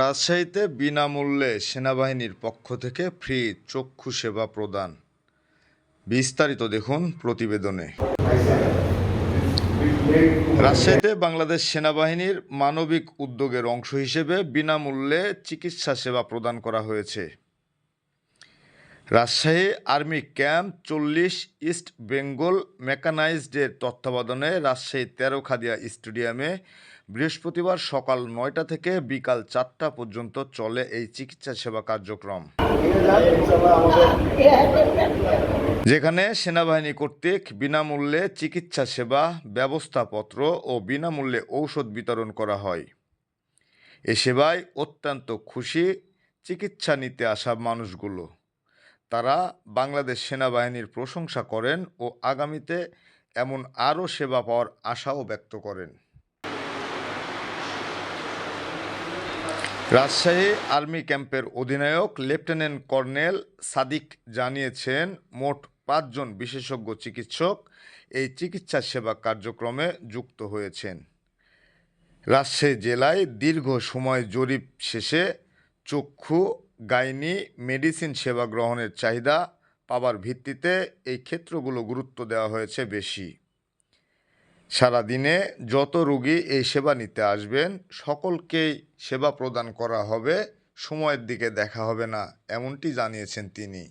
রাজশাহীতে বিনামূল্যে সেনাবাহিনীর পক্ষ থেকে ফ্রি চক্ষু সেবা প্রদান। বিস্তারিত দেখুন প্রতিবেদনে। রাজশাহীতে বাংলাদেশ সেনাবাহিনীর মানবিক উদ্যোগের অংশ হিসেবে বিনামূল্যে চিকিৎসা সেবা প্রদান করা হয়েছে। রাজশাহী আর্মি ক্যাম্প চল্লিশ ইস্ট বেঙ্গল মেকানাইজডের তত্ত্বাবধানে রাজশাহী তেরো খাদিয়া স্টেডিয়ামে বৃহস্পতিবার সকাল নয়টা থেকে বিকাল চারটা পর্যন্ত চলে এই চিকিৎসা সেবা কার্যক্রম। যেখানে সেনাবাহিনী কর্তৃক বিনামূল্যে চিকিৎসা সেবা, ব্যবস্থাপত্র ও বিনামূল্যে ঔষধ বিতরণ করা হয়। এ সেবায় অত্যন্ত খুশি চিকিৎসা নিতে আসা মানুষগুলো। তারা বাংলাদেশ সেনাবাহিনীর প্রশংসা করেন ও আগামীতে এমন আরও সেবা পাওয়ার আশাও ব্যক্ত করেন। রাজশাহী আর্মি ক্যাম্পের অধিনায়ক লেফটেন্যান্ট কর্নেল সাদিক জানিয়েছেন, মোট পাঁচজন বিশেষজ্ঞ চিকিৎসক এই চিকিৎসা সেবা কার্যক্রমে যুক্ত হয়েছেন। রাজশাহী জেলায় দীর্ঘ সময় জরিপ শেষে চক্ষু গাইনি মেডিসিন সেবা গ্রহণের চাহিদা পাবার ভিত্তিতে এই ক্ষেত্রগুলো গুরুত্ব দেওয়া হয়েছে বেশি। সারাদিনে যত রুগী এই সেবা নিতে আসবেন, সকলকেই সেবা প্রদান করা হবে, সময়ের দিকে দেখা হবে না, এমনটি জানিয়েছেন তিনি।